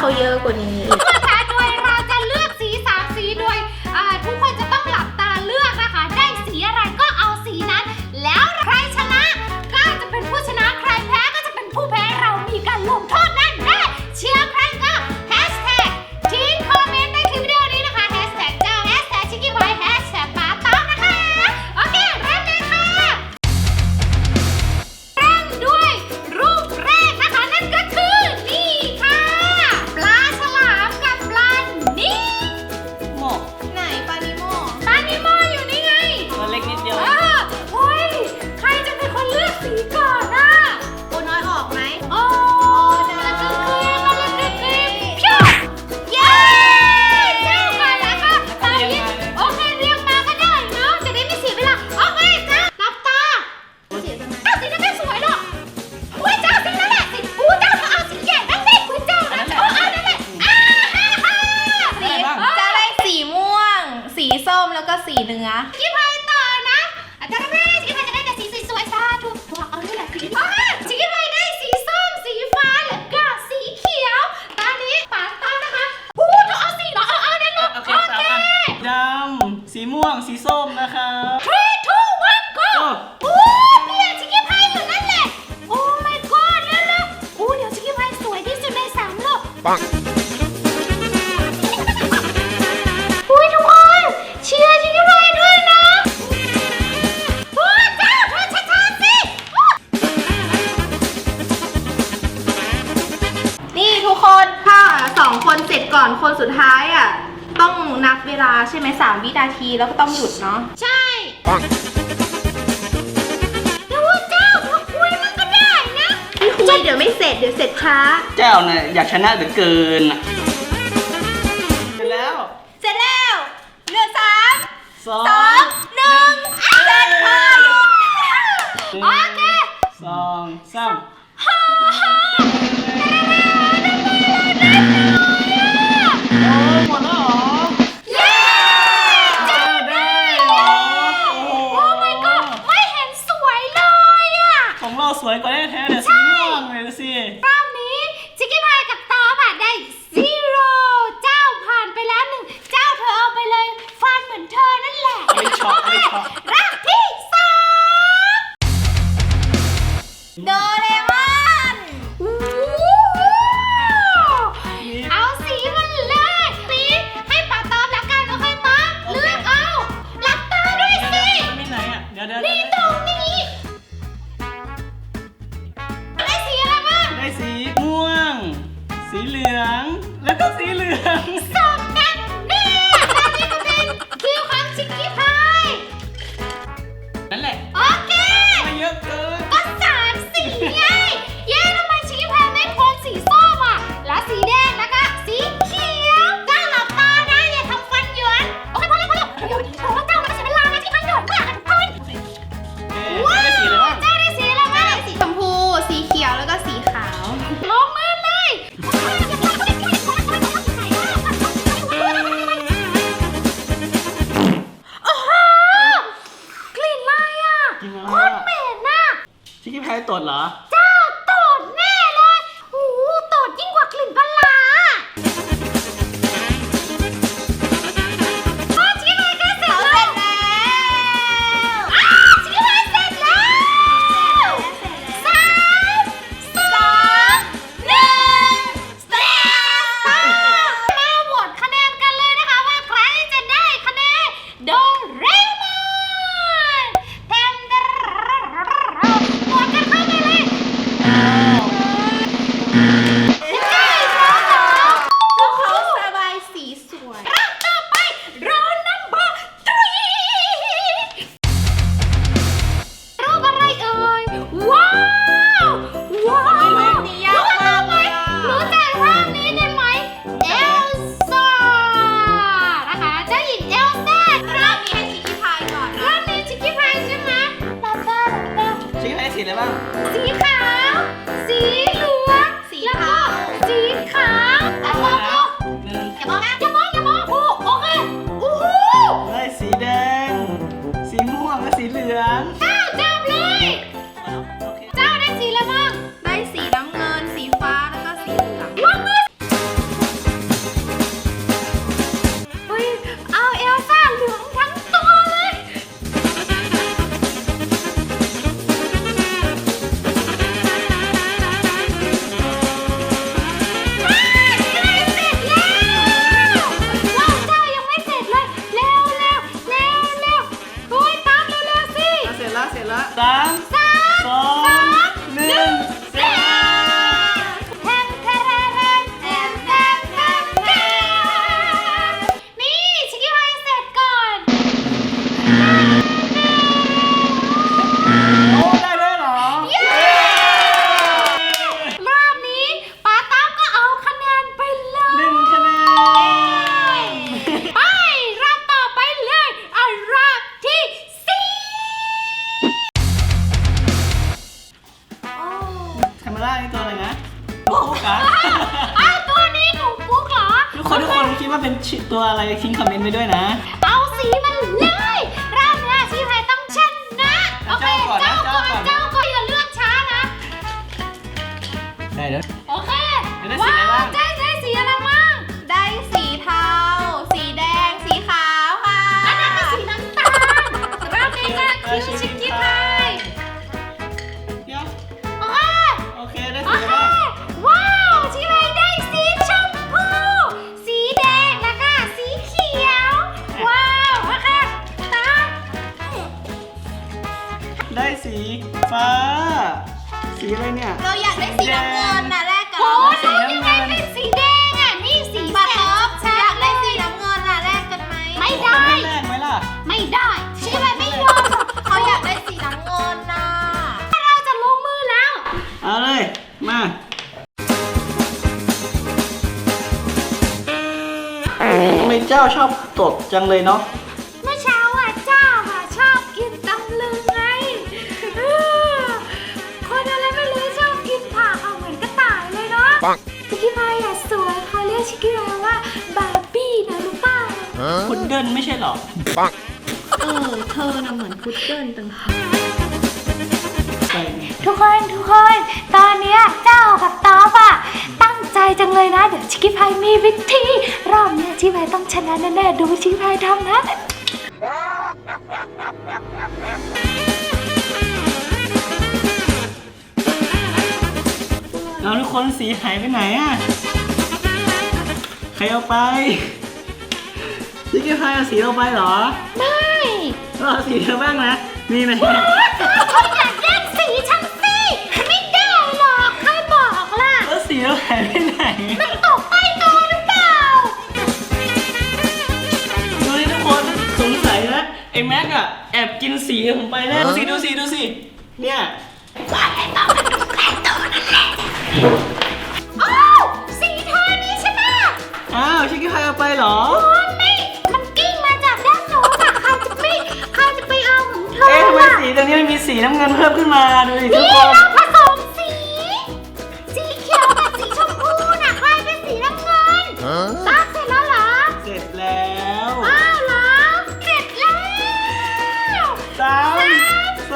เขาเยอะกว่านี้ อนคนสุดท้ายอะ ต้องนับเวลาใช่ไหมสามวินาทีแล้วก็ต้องหยุดเนาะใช่ต่ว่เจ้าถ้าคุยมันก็ได้นะพี่คุยเดี๋ยวไม่เสร็จเดี๋ยวเสร็จช้า เจ้าเนี่ยอยากชนะเหลือเกินเสร็จแล้วเสร็จแล้วเหลือสามสองหนึ่งอาจารย์พอหยุดโอเค จับเลย อะไรนะปุ๊กอะอ้ตัวนี้หนูปุ๊กเหรอ ทุกคนทุกคนคิดว่าเป็นตัวอะไรทิ้งคอมเมนต์ไปด้วยนะ เอาสีมันเลยร่างเนื้อชีพไทยต้องชนะโอเคเจ้าก่อนเจ้าก่อนอย่าเลือกช้านะ ได้แล้วโอเคว้าวเจ้ ทำไมเจ้าชอบตบจังเลยเนาะ เมื่อเช้าอะเจ้าอะชอบกินตำลึงไงเออคนอะไรไม่รู้ชอบกินผักเอาเหมือนกระต่ายเลยเนาะชิคกี้พายอะสวยเขาเรียกชิคกี้พายว่าบาร์บี้นะรู้เปล่าพุดเดิ้ลไม่ใช่เหรอเออ เธอน่ะเหมือนพุดเดิ้ลต่างหากใช่ทุกคนทุกคน ตอนเนี้ยเจ้ากับต๊อบอะตั้ง ใจจังเลยนะ เดี๋ยวชิคกี้พายมีวิธีรอบเนี้ยชิคกี้พายต้องชนะแน่ๆดูชิคกี้พายทำนะเอาทุกคนสีหายไปไหนอะใครเอาไปซิกกี้พายเอาสีเราไปเหรอ ไม่ เราเอาสีเธอบ้างนะมีไห แล้วสีเราหายไปไหนมันตกใต้โต๊ะหรือเปล่า ดูนี่ทุกคนสงสัยนะไอ้แม็กอะแอบกินสีผมไปแน่ดูสิดูสิดูสิเนี่ยอ้าวสีเธอนี่ใช่ไหมอ้าวชิคกี้พายเอาไปเหรอ โอ้ไม่มันกิ้งมาจากด้านโน้นอะใครจะไม่ใครจะไปเอาของเธอเอ๊ะทำไมล่ะสีตรงนี้มันมีสีน้ำเงินเพิ่มขึ้นมาดูสิทุกนี่คนเราผ ส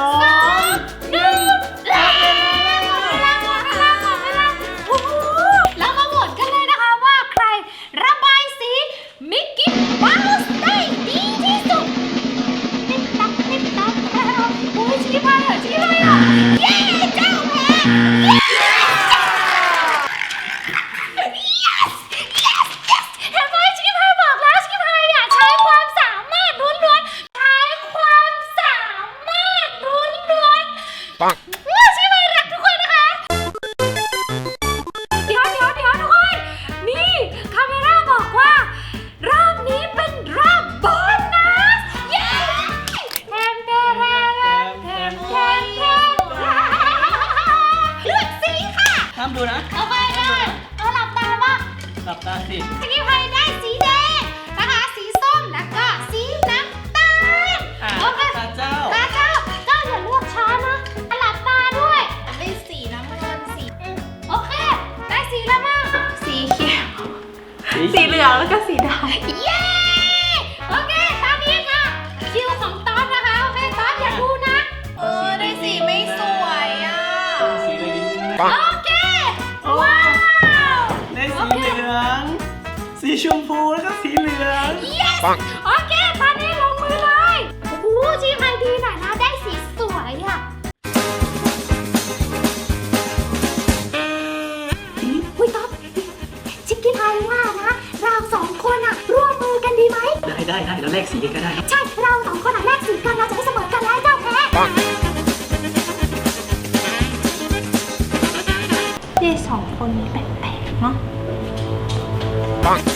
สีเหลืองแล้วก็สีดำเย้โอเคตอนนี้ค่ะคิวของต๊อบนะคะโอเคต๊อบอย่าดูนะ เออได้สีไม่สวยอะสีอะไรดีโอเคว้าวได้สีเหลือง สีชมพูแล้วก็สีเหลือง yes โอเค ไหมได้ได้ได้เราแลกสีกันก็ได้ใช่ เราสองคนอะแลกสีกันเราจะได้เสมอกันแล้วเจ้าแพ้ที่สองคนนี้แปลกๆเนาะ ปัง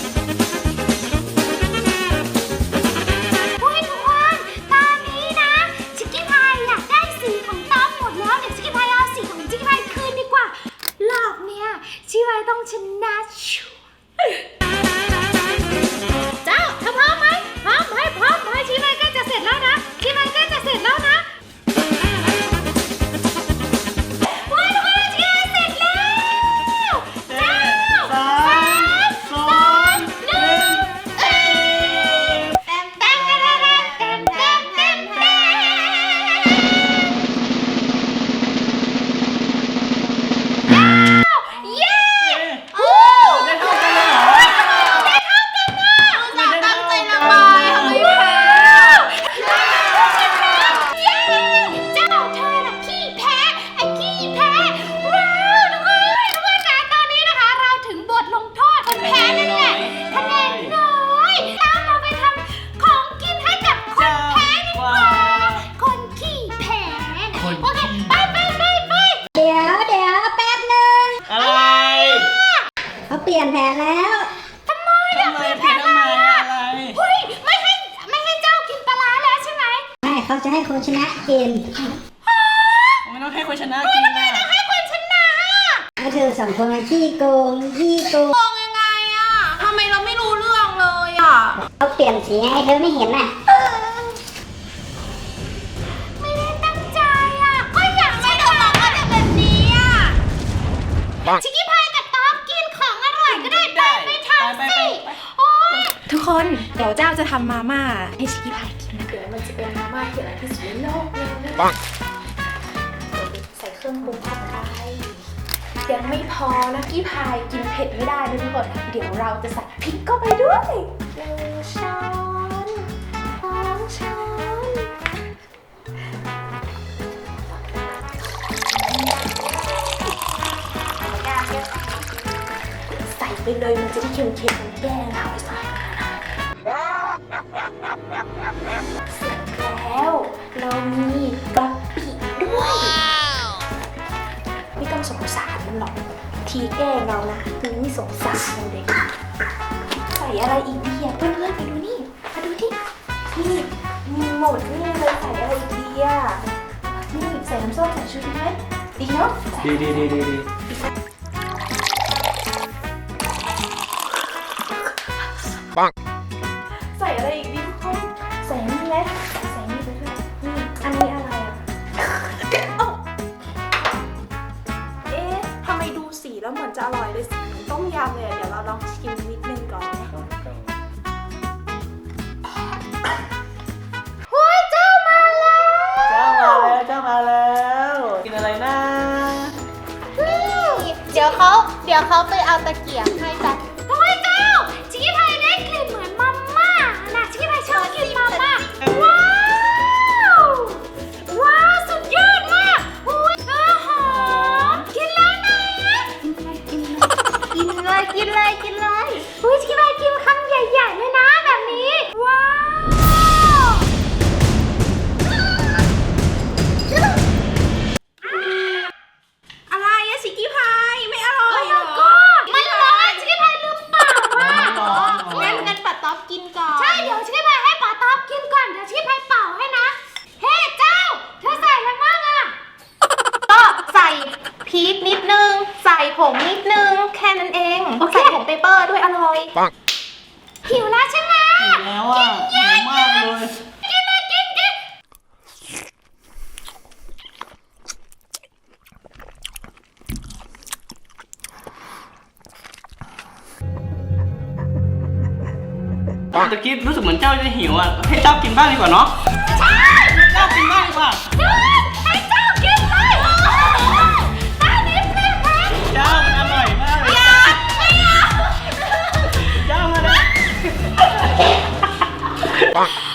เขาจะให้คนชนะกินไม่ต้องให้คนชนะกินนะ ให้คนชนะถ้าเธอสองคนมาขี้โกงขี้โกงมองยังไงอะทำไมเราไม่รู้เรื่องเลยอะเขาเปลี่ยนสีให้เธอไม่เห็นน่ะไม่ได้ตั้งใจอะก็อยากให้เราลองอะไรแบบนี้อะ Bonk. ชิคกี้พายกับต๊อกกินของอร่อยก็ได้ไปไม่ทำไปสิไปไปโอ๊ยทุกคนเดี๋ยวเจ้าจะทำมาม่าให้ชิคกี้พายกินนะ เดี๋ยวมันจะเป็นมาม่าที่อร่อยที่สุดในโลกเลย Bonk. ใส่เครื่องปรุงเข้าไปยังไม่พอนะกี้พายกินเผ็ดไม่ได้นะทุกคนเดี๋ยวเราจะใส่พริกเข้าไปด้วยหนึ่งช้อนสองช้อนใส่ไปเลยมันจะได้เค็มๆมันแก้เราใส่เส เรามีกะปิด้วยไม่ต้องสงสารมันหรอก ทีแกล้งเรานะคือไม่สงสารเราเด็กใส่อะไรอีกดีอะเพื่อนๆไปดูนี่มาดูที่นี่มีหมดนี่เลยใส่อะไรอีกดีอะนี่ใส่น้ำส้มใส่ชูดีไหมดีเนาะใส่ดีดีดีดีดี แล้วเหมือนจะอร่อยเลยสีเหมือนต้มยำเลยอะเดี๋ยวเราลองชิมนิดนึงก่อนนะเฮ้ยเจ้ามาแล้วเจ้ามาแล้วเจ้ามาแล้ว กินอะไรนะ นี่เดี๋ยวเขาเดี๋ยวเขาไปเอาตะเกียบให้ เลยกินเลยกินเลยอุ้ยชิคกี้พายกินคำใหิวแล้วใช่ไหมหิวแล้วอะหิวมากเลยกินเลยกินกินตะกี้รู้สึกเหมือนเจ้าจะหิวอะให้เจ้ากินบ้างดีกว่าเนาะใช่เจ้ากินบ้างดีกว่า back.